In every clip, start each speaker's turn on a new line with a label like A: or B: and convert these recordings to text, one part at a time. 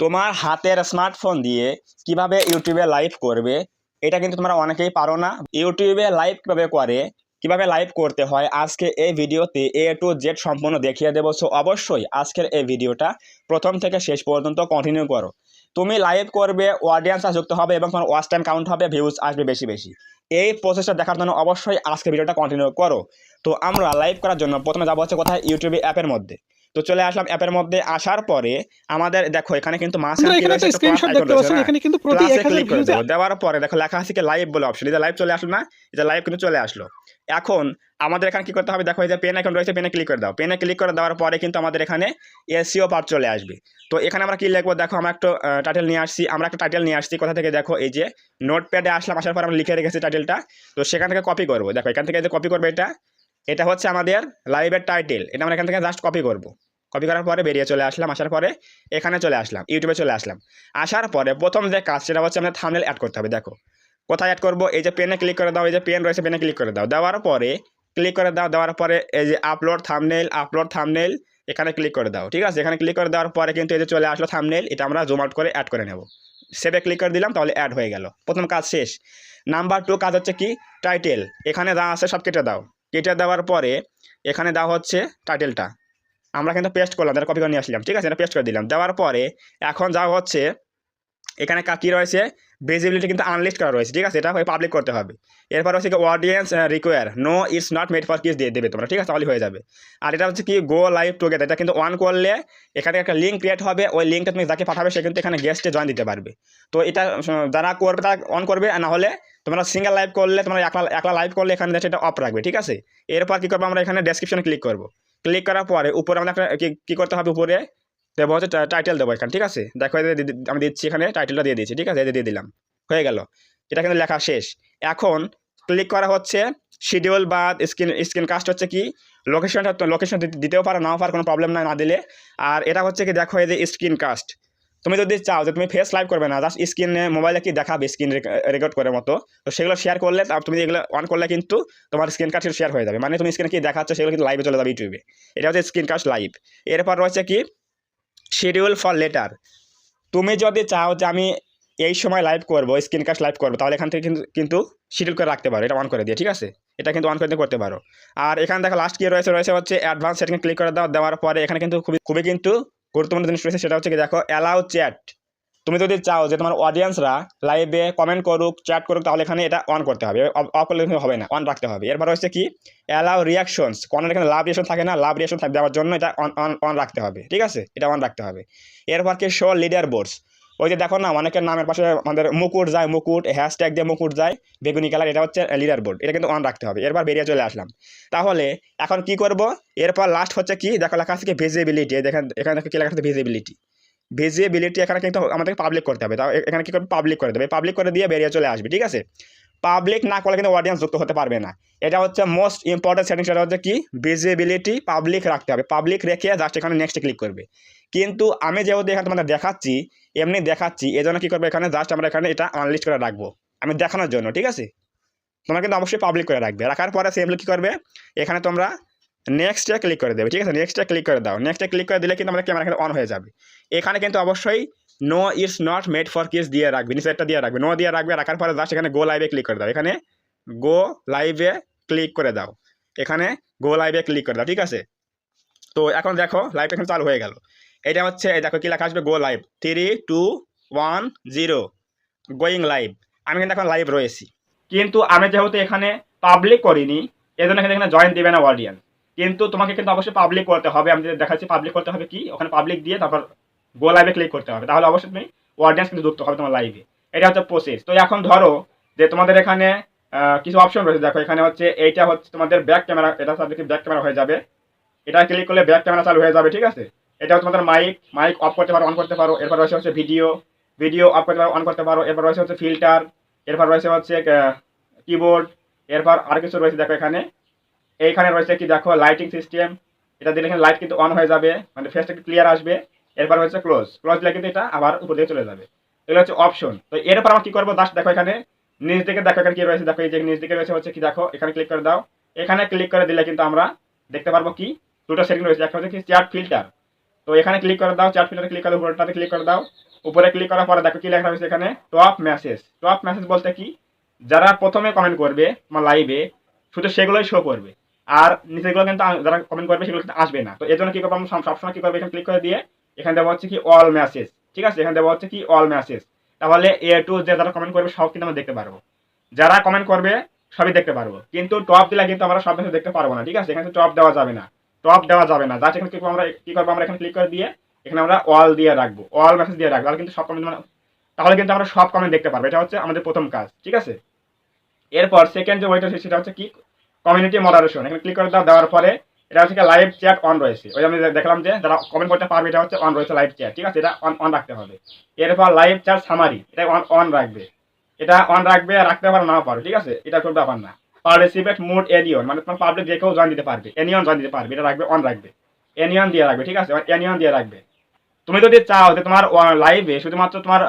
A: তোমার হাতের স্মার্টফোন দিয়ে কীভাবে ইউটিউবে লাইভ করবে, এটা কিন্তু তোমরা অনেকেই পারো না। ইউটিউবে লাইভ কীভাবে করে, কীভাবে লাইভ করতে হয়, আজকে এই ভিডিওতে এ টু জেড সম্পূর্ণ দেখিয়ে দেবো। সো অবশ্যই আজকের এই ভিডিওটা প্রথম থেকে শেষ পর্যন্ত কন্টিনিউ করো। তুমি লাইভ করবে অডিয়েন্স যুক্ত হবে এবং তোমার ওয়াচ টাইম কাউন্ট হবে ভিউজ আসবে বেশি বেশি। এই প্রসেসটা দেখার জন্য অবশ্যই আজকে ভিডিওটা কন্টিনিউ করো। তো, আমরা লাইভ করার জন্য প্রথমে যাব হচ্ছে কোথায়? ইউটিউবে অ্যাপের মধ্যে। তো চলে আসলাম অ্যাপের মধ্যে। আসার পরে আমাদের দেখো এখানে কিন্তু কি
B: এখানে কিন্তু প্রতি ভিউজে
A: দেওয়ার পরে দেখো লেখা আছে কি লাইভ বলে অপশন এটা লাইভ চলে আসলো না? এটা লাইভ কিন্তু চলে আসলো। এখন আমাদের এখানে কি করতে হবে? দেখো এই যে পেন এখন রয়েছে পেনে ক্লিক করে দাও। পেনে ক্লিক করে দেওয়ার পরে কিন্তু আমাদের এখানে এসিও পার্ট চলে আসবে। তো এখানে আমরা কি লিখব? দেখো আমরা একটা টাইটেল নিয়ে আসছি আমরা একটা টাইটেল নিয়ে আসছি। কোথা থেকে? দেখো এই যে নোটপ্যাডে আসলাম আসার পর আমরা লিখে রেখেছি টাইটেলটা তো সেখান থেকে কপি করব। দেখো এখান থেকে যে কপি করব এটা। এটা হচ্ছে আমাদের লাইভের টাইটেল এটা আমরা এখান থেকে জাস্ট কপি করব। কপি করার পরে বেরিয়ে চলে আসলাম, আসার পরে এখানে চলে আসলাম ইউটিউবে চলে আসলাম। আসার পরে প্রথম যে কাজ সেটা হচ্ছে আমাদের থামনেল অ্যাড করতে হবে, দেখো। কোথায় অ্যাড করব? এই যে পেনে ক্লিক করে দাও, এই যে পেন রয়েছে পেনে ক্লিক করে দাও। দেওয়ার পরে ক্লিক করে দাও, দেওয়ার পরে এই যে আপলোড থামনেল আপলোড থামনেল এখানে ক্লিক করে দাও, ঠিক আছে? এখানে ক্লিক করে দেওয়ার পরে কিন্তু এই যে চলে আসলো থামনেল এটা আমরা জুম আউট করে অ্যাড করে নেব। সেভে ক্লিক করে দিলাম, তাহলে অ্যাড হয়ে গেল। প্রথম কাজ শেষ। নাম্বার টু কাজ হচ্ছে কি? টাইটেল এখানে যা আছে সব কেটে দাও। কেটে দেওয়ার পরে এখানে দেওয়া হচ্ছে টাইটেলটা আমরা কিন্তু পেস্ট করলাম যারা কপি করে নিয়ে আসলাম, ঠিক আছে? এটা পেস্ট করে দিলাম। দেওয়ার পরে এখন যা হচ্ছে, এখানে কা- রয়েছে? ভিজিবিলিটি কিন্তু আনলিস্ট করা রয়েছে, ঠিক আছে? এটা পাবলিক করতে হবে। এরপর হচ্ছে কি audience require no it's not made for kids দিয়ে দেবে তোমরা, ঠিক আছে? তাহলে হয়ে যাবে। আর এটা হচ্ছে কি গো লাইভ টুগেদার এটা কিন্তু অন করলে এখানে একটা লিঙ্ক ক্রিয়েট হবে, ওই লিঙ্কটা তুমি যাকে পাঠাবে, সে কিন্তু এখানে গেস্টে জয়েন দিতে পারবে। তো এটা যারা করবে, তারা অন করবে না হলে তোমরা সিঙ্গেল লাইভ করলে, তোমরা একলা একলা লাইভ করলে এখানে এটা অফ রাখবে, ঠিক আছে? এরপর কী করব আমরা এখানে ডেসক্রিপশনে ক্লিক করব। ক্লিক করার পরে উপরে আমরা কি- করতে হবে উপরে? দেবো হচ্ছে টাইটেল দেবো এখানে, ঠিক আছে? দেখো আমি দিচ্ছি এখানে টাইটেলটা দিয়ে দিচ্ছি ঠিক আছে? দিয়ে দিলাম, হয়ে গেল। এটা কিন্তু লেখা শেষ। এখন ক্লিক করা হচ্ছে শিডিউল বা স্ক্রিন স্ক্রিন কাস্ট হচ্ছে কি? লোকেশনটা লোকেশন দিতেও পারো, নাও পারো, কোনো প্রবলেম নাই, না দিলে। আর এটা হচ্ছে কি, দেখো এই যে স্ক্রিন কাস্ট তুমি যদি চাও যে তুমি ফেস লাইভ করবে না জাস্ট স্ক্রিনে মোবাইলে কি দেখাবে স্ক্রিন রেকর্ড করার মতো, তো সেগুলো শেয়ার করলে তুমি এগুলো অন করলে কিন্তু তোমার স্ক্রিন কাস্ট শেয়ার হয়ে যাবে। মানে তুমি স্ক্রিনে কি দেখাচ্ছ সেগুলো কিন্তু লাইভে চলে যাবে ইউটিউবে এটা হচ্ছে স্ক্রিন কাস্ট লাইভ এরপর রয়েছে কি? শিডিউল ফর লেটার তুমি যদি চাও যে আমি এই সময় লাইভ করব স্ক্রিন কাস্ট লাইভ করব, তাহলে এখান থেকে কিন্তু কিন্তু শিডিউল করে রাখতে পারো। এটা অন করে দিয়ে, ঠিক আছে? এটা কিন্তু অন করে করতে পারো। আর এখানে দেখো লাস্ট কি রয়েছে? রয়েছে হচ্ছে অ্যাডভান্স সেটিং ক্লিক করে দাও। দেওয়ার পরে এখানে কিন্তু খুবই খুবই কিন্তু গুরুত্বপূর্ণ জিনিস রয়েছে, সেটা হচ্ছে কি দেখো অ্যালাউ চ্যাট তুমি যদি চাও যে তোমার অডিয়েন্সরা লাইভে কমেন্ট করুক চ্যাট করুক, তাহলে এখানে এটা অন করতে হবে। অফ করলে হবে না অন রাখতে হবে। এরপর হচ্ছে কি অ্যালাউ রিয়াকশনস কোনো এখানে লাভ রিয়েশন থাকে না লাভ রিয়েশন থাকে দেওয়ার জন্য এটা অন অন অন রাখতে হবে। ঠিক আছে? এটা অন রাখতে হবে। এরপর কি শো লিডার বোর্ডস ওই যে দেখো না, অনেকের নামের পাশে আমাদের মুকুট যায়, মুকুট হ্যাশট্যাগ দিয়ে মুকুট যায়, বেগুনি কালার এটা হচ্ছে লিডার বোর্ড এটা কিন্তু অন রাখতে হবে। এরপর বেরিয়ে চলে আসলাম। তাহলে এখন কি করব? এরপর লাস্ট হচ্ছে কি? দেখো লেখা আছে কি ভিজিবিলিটি দেখেন, এখানে দেখো কি লেখা আছে ভিজিবিলিটি ভিজিবিলিটি এখানে কিন্তু আমাদেরকে পাবলিক করতে হবে। তাও এখানে কি করবে? পাবলিক করে দেবে। পাবলিক করে দিয়ে বেরিয়ে চলে আসবে, ঠিক আছে? পাবলিক না করলে কিন্তু অডিয়েন্স যুক্ত হতে পারবে না। এটা হচ্ছে মোস্ট ইম্পর্টেন্ট সেটিং সেটা হচ্ছে কি? ভিজিবিলিটি পাবলিক রাখতে হবে। পাবলিক রেখে জাস্ট এখানে নেক্সট ক্লিক করবে। কিন্তু আমি যেহেতু এখানে তোমাদের দেখাচ্ছি, এমনি দেখাচ্ছি এই জন্য কী করবে এখানে? জাস্ট আমরা এখানে এটা আনলিস্ট করে রাখব। আমি দেখানোর জন্য, ঠিক আছে? তোমরা কিন্তু অবশ্যই পাবলিক করে রাখবে। রাখার পরে সেমলি কী করবে? এখানে তোমরা নেক্সটে ক্লিক করে দেবে, ঠিক আছে? নেক্সটে ক্লিক করে দাও। নেক্সটে ক্লিক করে দিলে কিন্তু আমাদের ক্যামেরা কিন্তু অন হয়ে যাবে। এখানে কিন্তু অবশ্যই no it's not made for kids দিয়ে রাখবে, নিচে একটা দিয়ে রাখবে। নো দিয়ে রাখবে, রাখার পরে জাস্ট এখানে গো লাইভে ক্লিক করে দাও। এখানে গো লাইভে ক্লিক করে দাও। এখানে গো লাইভে ক্লিক করে দাও, ঠিক আছে? তো এখন দেখো লাইভটা এখন চালু হয়ে গেল। এটা হচ্ছে দেখো কি লেখা আসবে? Go live three two one zero going live আমি কিন্তু এখন লাইভ রয়েছি। কিন্তু আমি যেহেতু এখানে পাবলিক করিনি, এজন্য কিন্তু এখানে জয়েন দেবে না অডিয়েন্স কিন্তু তোমাকে কিন্তু অবশ্যই পাবলিক করতে হবে। আমি দেখাচ্ছি পাবলিক করতে হবে কি? ওখানে পাবলিক দিয়ে তারপর গো লাইভে ক্লিক করতে হবে। তাহলে অবশ্যই তুমি অডিয়েন্স কিন্তু যুক্ত হবে তোমার লাইভে এটা হচ্ছে প্রসেস তো এখন ধরো যে তোমাদের এখানে কিছু অপশন রয়েছে। দেখো, এখানে হচ্ছে, এইটা হচ্ছে তোমাদের ব্যাক ক্যামেরা এটা সাবজেক্ট ব্যাক ক্যামেরা হয়ে যাবে। এটা ক্লিক করলে ব্যাক ক্যামেরা চালু হয়ে যাবে, ঠিক আছে? এটা তোমাদের মাইক মাইক অফ করতে পারো অন করতে পারো। এরপর রয়েছে হচ্ছে ভিডিও ভিডিও অফ করতে পারো অন করতে পারো। এরপর রয়েছে হচ্ছে ফিল্টার এরপর রয়েছে হচ্ছে কিবোর্ড এরপর আর কিছু রয়েছে দেখো এখানে। এইখানে রয়েছে কি দেখো লাইটিং সিস্টেম এটা দিলে এখানে লাইট কিন্তু অন হয়ে যাবে মানে ফেসটা একটু ক্লিয়ার আসবে। এরপর হচ্ছে ক্লোজ ক্লোজ দিলে কিন্তু এটা আবার উপর দিকে চলে যাবে। এগুলো হচ্ছে অপশন তো এরপর আমরা কি করব? জাস্ট দেখো এখানে। নিচ দিকে দেখো এখানে কি রয়েছে? দেখো এই যে নিচ দিকে রয়েছে হচ্ছে কি দেখো? এখানে ক্লিক করে দাও। এখানে ক্লিক করে দিলে কিন্তু আমরা দেখতে পারব কি? দুটো সেটিং রয়েছে। একটা হচ্ছে কি চেয়ার ফিল্টার তো এখানে ক্লিক করে দাও চ্যাট ফিল্টারে ক্লিক করে উপরটাতে ক্লিক করে দাও। উপরে ক্লিক করার পরে দেখো কি লেখা হয়েছে এখানে টপ মেসেজ টপ মেসেজ বলতে কি? যারা প্রথমে কমেন্ট করবে আমার লাইভে শুধু সেগুলোই শো করবে। আর নিচেগুলো কিন্তু যারা কমেন্ট করবে, সেগুলো কিন্তু আসবে না। তো এই জন্য কি করব আমরা? সবসময় কি করব? এখানে ক্লিক করে দিয়ে, এখানে দেওয়া হচ্ছে কি অল মেসেজ ঠিক আছে? এখানে দেওয়া হচ্ছে কি অল মেসেজ তাহলে এ টু যে যারা কমেন্ট করবে, সব কিন্তু আমরা দেখতে পারব। যারা কমেন্ট করবে, সবই দেখতে পারব। কিন্তু টপ দিলে কিন্তু আমরা সব মেসেজ দেখতে পারব না। ঠিক আছে? এখানে টপ দেওয়া যাবে না। টপ দেওয়া যাবে না। জাস্ট এখানে কি করব আমরা, কি করব আমরা এখানে ক্লিক করে দিয়ে, এখানে আমরা অল দিয়ে রাখব। অল মেসেজ দিয়ে রাখব। তাহলে কিন্তু সব কমেন্ট তাহলে কিন্তু আমরা সব কমেন্ট দেখতে পারব। এটা হচ্ছে আমাদের প্রথম কাজ, ঠিক আছে? এরপর সেকেন্ড যে ওইটা সেটা হচ্ছে কি? কমিউনিটি মডারেশন এখানে ক্লিক করে দাও দেওয়ার পরে এটা হচ্ছে লাইভ চ্যাট অন রয়েছে। ওই আমি দেখলাম যে যারা কমেন্ট করতে পারবে, এটা হচ্ছে অন রয়েছে লাইভ চ্যাট ঠিক আছে? এটা অন অন রাখতে হবে। এরপর লাইভ চ্যাট সামারি এটা অন অন রাখবে। এটা অন রাখবে রাখতে পারো নাও পারো, ঠিক আছে? এটা কোনো ব্যাপার না। পার্টিসিপেট মুড এনিয়ন মানে তোমার পাবলিক যে জয়েন দিতে পারবে এনিয়ন জয়েন দিতে পারবে, এটা রাখবে অন রাখবে এনিয়ন দিয়ে রাখবে, ঠিক আছে? এনিয়ন দিয়ে রাখবে। তুমি যদি চাও যে তোমার লাইভে শুধুমাত্র তোমার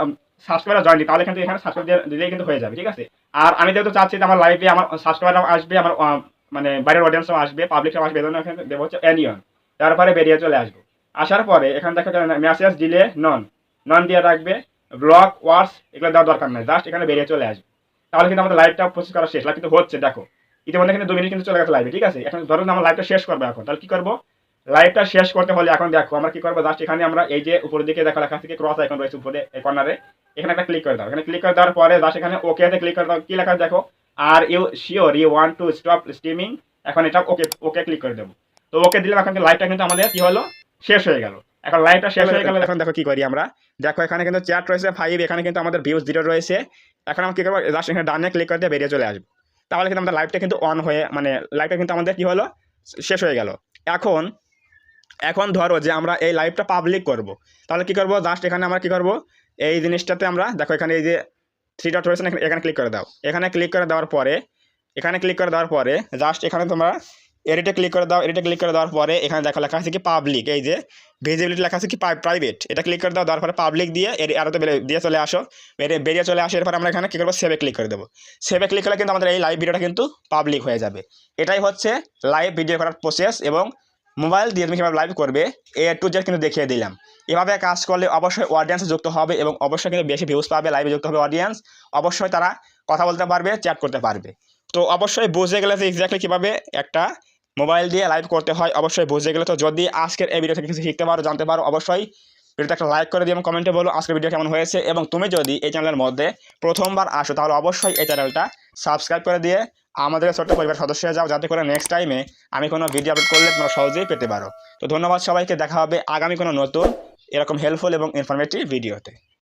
A: সাবস্ক্রাইবার জয়েন দিই, তাহলে কিন্তু এখানে সাবস্ক্রাইব দিলেই কিন্তু হয়ে যাবে, ঠিক আছে? আর আমি যেহেতু চাচ্ছি যে আমার লাইভে আমার সাবস্ক্রাইবার আসবে, আমার মানে বাইরের অডিয়েন্সও আসবে পাবলিকও আসবে, এই জন্য এখানে দেবো হচ্ছে এনিয়ন তারপরে বেরিয়ে চলে আসব। আসার পরে এখানে দেখো মেসেজ দিলে নন নন দিয়ে রাখবে ব্লক ওয়ার্স এগুলো দেওয়ার দরকার নেই জাস্ট এখানে বেরিয়ে চলে আসবে। তাহলে কিন্তু আমাদের লাইভটা প্রসেস করা শেষ লাইভ কিন্তু হচ্ছে, দেখো। ইতিমধ্যে কিন্তু দু মিনিট কিন্তু চলে গেছে লাইভে ঠিক আছে? এখন ধরুন আমরা লাইভটা শেষ করব এখন, তাহলে কি করব? লাইভটা শেষ করতে হলে এখন দেখো, আমরা কি করব? জাস্ট এখানে আমরা এই যে উপরের দিকে দেখো, লেখা থেকে ক্রস আইকন রয়েছে উপরে, এই কর্নারে এখানে একটা ক্লিক করে দাও, এখানে ক্লিক করে দেওয়ার পরে জাস্ট এখানে ওকে তে ক্লিক করে দাও। কি লেখা দেখো? Are you sure you want to stop streaming এখন এটা ওকে ওকে ক্লিক করে দেবো। তো ওকে দিলাম, এখন লাইভটা কিন্তু আমাদের কি হলো? শেষ হয়ে গেল। এখন লাইভটা শেষ হয়ে গেল এখন দেখো কি করি আমরা। দেখো এখানে কিন্তু চ্যাট রয়েছে ফাইভ এখানে কিন্তু আমাদের ভিউজ জিরো রয়েছে। এখন আমরা কি করব? জাস্ট এখানে ডানে ক্লিক করে দিয়ে বেরিয়ে চলে আসব। তাহলে কিন্তু আমাদের লাইভটা কিন্তু অন হয়ে মানে লাইভটা কিন্তু আমাদের কি হলো? শেষ হয়ে গেল। এখন এখন ধরো যে আমরা এই লাইভটা পাবলিক করব। তাহলে কি করব? জাস্ট এখানে আমরা কি করব? এই জিনিসটাতে আমরা দেখো এখানে এই যে থ্রি ডট রয়েছে এখানে ক্লিক করে দাও। এখানে ক্লিক করে দেওয়ার পরে এখানে ক্লিক করে দেওয়ার পরে জাস্ট এখানে তোমরা এডিটে ক্লিক করে দাও, এডিটে ক্লিক করে দেওয়ার পরে এখানে দেখো লেখা আছে কি পাবলিক এই যে ভিজিবিলিটি লেখা আছে কি প্রাইভেট এটা ক্লিক করে দাও দেওয়ার পরে পাবলিক দিয়ে এর আরোতে দিয়ে চলে আসো, বেরিয়ে বেরিয়ে চলে আসো, এরপর আমরা এখানে কী করব? সেভে ক্লিক করে দেবো। সেভে ক্লিক করলে কিন্তু আমাদের এই লাইভ ভিডিওটা কিন্তু পাবলিক হয়ে যাবে। এটাই হচ্ছে লাইভ ভিডিও করার প্রসেস এবং মোবাইল দিয়ে তুমি কীভাবে লাইভ করবে এ টু জেড কিন্তু দেখিয়ে দিলাম। এভাবে কাজ করলে অবশ্যই অডিয়েন্স যুক্ত হবে এবং অবশ্যই কিন্তু বেশি ভিউজ পাবে লাইভে যুক্ত হবে অডিয়েন্স অবশ্যই তারা কথা বলতে পারবে চ্যাট করতে পারবে। তো অবশ্যই বুঝে গেলে যে এক্স্যাক্টলি কীভাবে একটা মোবাইল দিয়ে লাইভ করতে হয়, অবশ্যই বুঝে গেলে তো যদি আজকের এই ভিডিও থেকে কিছু শিখতে পারো, জানতে পারো, অবশ্যই ভিডিওতে একটা লাইক করে দিয়ে এবং কমেন্টে বলো আজকের ভিডিও কেমন হয়েছে এবং তুমি যদি এই চ্যানেলের মধ্যে প্রথমবার আসো, তাহলে অবশ্যই এই চ্যানেলটা সাবস্ক্রাইব করে দিয়ে আমাদের ছোট্ট পরিবার সদস্য যাও, যাতে করে নেক্সট টাইমে আমি কোনো ভিডিও আপলোড করলে তোমরা সহজেই পেতে পারো। তো ধন্যবাদ সবাইকে, দেখা হবে আগামী কোনো নতুন এরকম হেল্পফুল এবং ইনফরমেটিভ ভিডিওতে